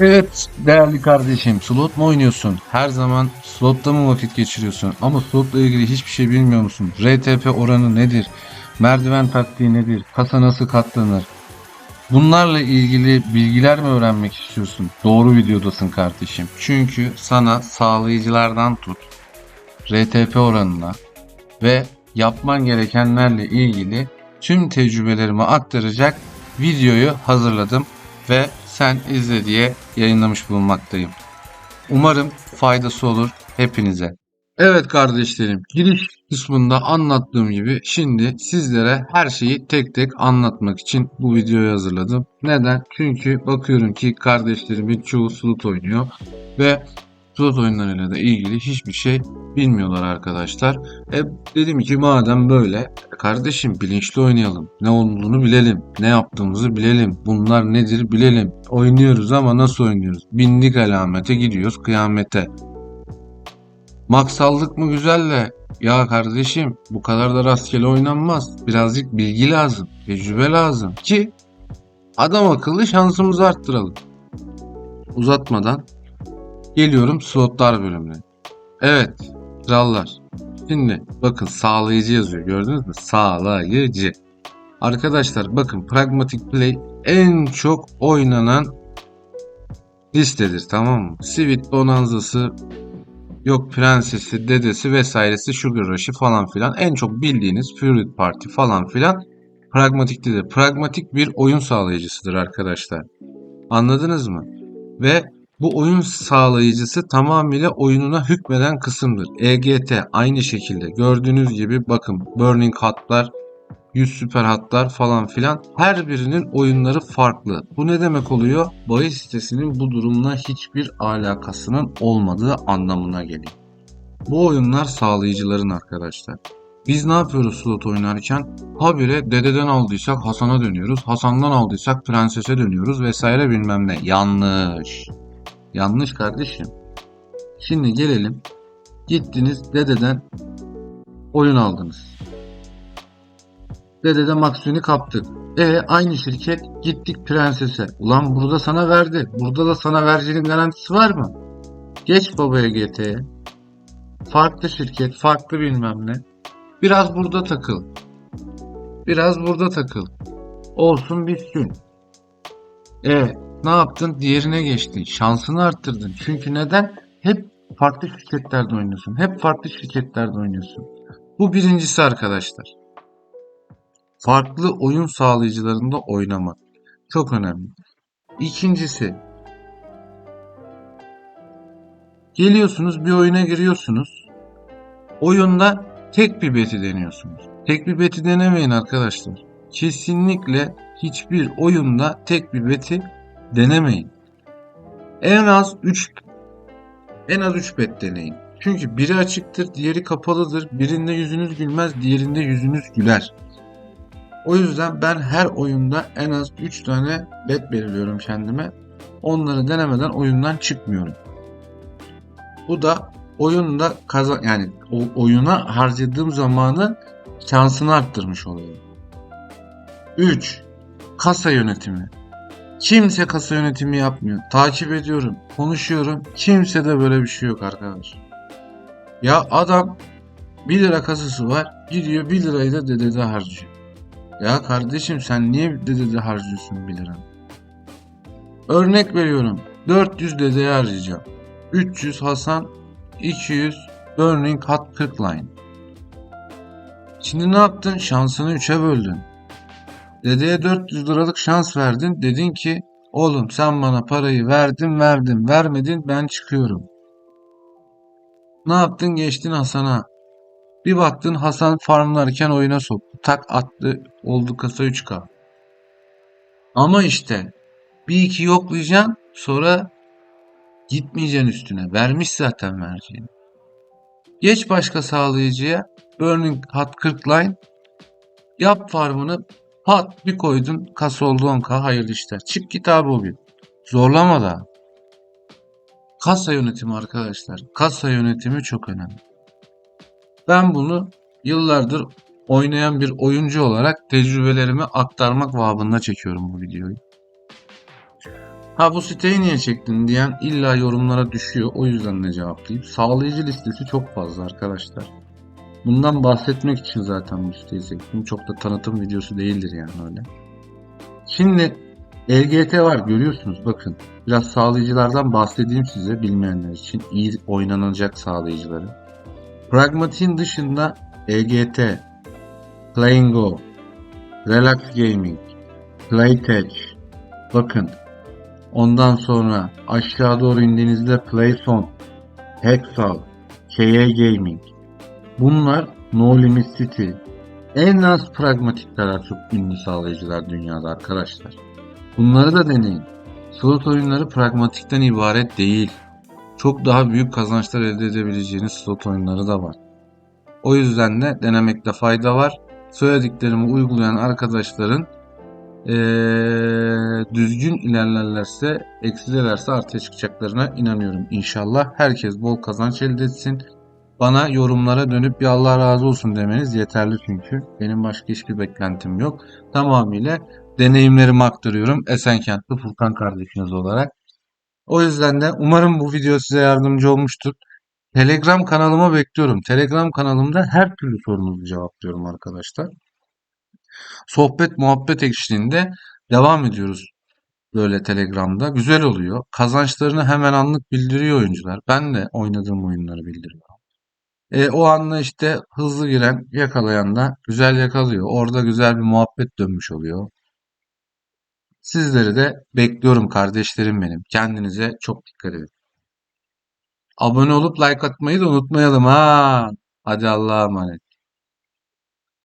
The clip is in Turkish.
Evet değerli kardeşim slot mu oynuyorsun? Her zaman slotta mı vakit geçiriyorsun? Ama slotla ilgili hiçbir şey bilmiyor musun? RTP oranı nedir? Merdiven taktiği nedir? Kasa nasıl katlanır? Bunlarla ilgili bilgiler mi öğrenmek istiyorsun? Doğru videodasın kardeşim. Çünkü sana sağlayıcılardan tut, RTP oranına ve yapman gerekenlerle ilgili tüm tecrübelerimi aktaracak videoyu hazırladım ve sen izle diye yayınlamış bulunmaktayım. Umarım faydası olur hepinize. Evet kardeşlerim, giriş kısmında anlattığım gibi şimdi sizlere her şeyi tek tek anlatmak için bu videoyu hazırladım. Neden? Çünkü bakıyorum ki kardeşlerimin çoğu slot oynuyor ve slot oyunlarıyla da ilgili hiçbir şey bilmiyorlar arkadaşlar. E dedim ki madem böyle kardeşim bilinçli oynayalım. Ne olduğunu bilelim. Ne yaptığımızı bilelim. Bunlar nedir bilelim. Oynuyoruz ama nasıl oynuyoruz? Bindik alamete gidiyoruz kıyamete. Maksallık mı güzel de ya kardeşim bu kadar da rastgele oynanmaz. Birazcık bilgi lazım. Tecrübe lazım ki adam akıllı şansımızı arttıralım. Uzatmadan geliyorum slotlar bölümüne. Evet krallar. Şimdi bakın sağlayıcı yazıyor gördünüz mü? Sağlayıcı. Arkadaşlar bakın Pragmatic Play en çok oynanan listedir tamam mı? Sweet Bonanza'sı yok Prensesi, Dedesi vesairesi Sugar Rush'ı falan filan en çok bildiğiniz Fruit Party falan filan Pragmatic'tedir. Pragmatic bir oyun sağlayıcısıdır arkadaşlar. Anladınız mı? Ve bu oyun sağlayıcısı tamamıyla oyununa hükmeden kısımdır. EGT aynı şekilde gördüğünüz gibi bakın Burning Hatlar, 100 süper hatlar falan filan her birinin oyunları farklı. Bu ne demek oluyor? Bahis sitesinin bu durumla hiçbir alakasının olmadığı anlamına geliyor. Bu oyunlar sağlayıcıların arkadaşlar. Biz ne yapıyoruz slot oynarken? Habire dededen aldıysak Hasan'a dönüyoruz. Hasan'dan aldıysak prensese dönüyoruz vesaire bilmem ne. Yanlış. Yanlış kardeşim. Şimdi gelelim. Gittiniz dededen oyun aldınız. Dedede Maxwell'i kaptık. E aynı şirket gittik prensese. Ulan burada sana verdi. Burada da sana vereceğinin garantisi var mı? Geç babaya GT'ye. Farklı şirket, farklı bilmem ne. Biraz burada takıl. Biraz burada takıl. Olsun bitsin. E ne yaptın? Diğerine geçtin. Şansını arttırdın. Çünkü neden? Hep farklı şirketlerde oynuyorsun. Hep farklı şirketlerde oynuyorsun. Bu birincisi arkadaşlar. Farklı oyun sağlayıcılarında oynamak. Çok önemli. İkincisi. Geliyorsunuz bir oyuna giriyorsunuz. Oyunda tek bir beti deniyorsunuz. Tek bir beti denemeyin arkadaşlar. Kesinlikle hiçbir oyunda tek bir beti denemeyin. En az 3 en az 3 bet deneyin. Çünkü biri açıktır, diğeri kapalıdır. Birinde yüzünüz gülmez, diğerinde yüzünüz güler. O yüzden ben her oyunda en az 3 tane bet belirliyorum kendime. Onları denemeden oyundan çıkmıyorum. Bu da oyunda kazan yani o oyuna harcadığım zamanın şansını arttırmış oluyor. 3. Kasa yönetimi. Kimse kasa yönetimi yapmıyor. Takip ediyorum, konuşuyorum. Kimse de böyle bir şey yok arkadaş. Ya adam 1 lira kasası var. Gidiyor 1 lirayı da dedede harcıyor. Ya kardeşim sen niye dedede harcıyorsun 1 lira? Örnek veriyorum. 400 dedeye harcayacağım. 300 Hasan, 200 Burning Hot 40 Line. Şimdi ne yaptın? Şansını 3'e böldün. Dedeye 400 liralık şans verdin. Dedin ki oğlum sen bana parayı verdin verdin vermedin ben çıkıyorum. Ne yaptın? Geçtin Hasan'a. Bir baktın Hasan farmlarken oyuna soktu. Tak attı oldu kasa 3K. Ama işte bir iki yoklayacaksın sonra gitmeyeceksin üstüne. Vermiş zaten vereceğini. Geç başka sağlayıcıya Burning Hot 40 Line yap farmını pat bir koydun kasa oldu 10k hayırlı işler. Çık git abi o. Zorlama da. Kasa yönetimi arkadaşlar. Kasa yönetimi çok önemli. Ben bunu yıllardır oynayan bir oyuncu olarak tecrübelerimi aktarmak babında çekiyorum bu videoyu. Ha bu siteyi niye çektin diyen illa yorumlara düşüyor. O yüzden de cevaplayayım. Sağlayıcı listesi çok fazla arkadaşlar. Bundan bahsetmek için zaten bu siteyi çektim. Çok da tanıtım videosu değildir yani öyle. Şimdi LGT var görüyorsunuz bakın. Biraz sağlayıcılardan bahsedeyim size bilmeyenler için. iyi oynanacak sağlayıcıları. Pragmatik'in dışında EGT, Playing Go, Relax Gaming, Playtech, bakın ondan sonra aşağı doğru indiğinizde Playzone, Hexal, KA Gaming. Bunlar No Limit City. En az pragmatik çok ünlü sağlayıcılar dünyada arkadaşlar. Bunları da deneyin. Slot oyunları pragmatikten ibaret değil. Çok daha büyük kazançlar elde edebileceğiniz slot oyunları da var. O yüzden de denemekte fayda var. Söylediklerimi uygulayan arkadaşların eee, düzgün ilerlerlerse, eksilerlerse artıya çıkacaklarına inanıyorum inşallah. Herkes bol kazanç elde etsin. Bana yorumlara dönüp bir Allah razı olsun demeniz yeterli çünkü. Benim başka hiçbir beklentim yok. Tamamıyla deneyimlerimi aktarıyorum Esenkentli Furkan kardeşiniz olarak. O yüzden de umarım bu video size yardımcı olmuştur. Telegram kanalıma bekliyorum. Telegram kanalımda her türlü sorunuzu cevaplıyorum arkadaşlar. Sohbet muhabbet eşliğinde devam ediyoruz böyle Telegram'da. Güzel oluyor. Kazançlarını hemen anlık bildiriyor oyuncular. Ben de oynadığım oyunları bildiriyorum. E, o anda işte hızlı giren yakalayan da güzel yakalıyor. Orada güzel bir muhabbet dönmüş oluyor. Sizleri de bekliyorum kardeşlerim benim. Kendinize çok dikkat edin. Abone olup like atmayı da unutmayalım ha. Hadi Allah'a emanet.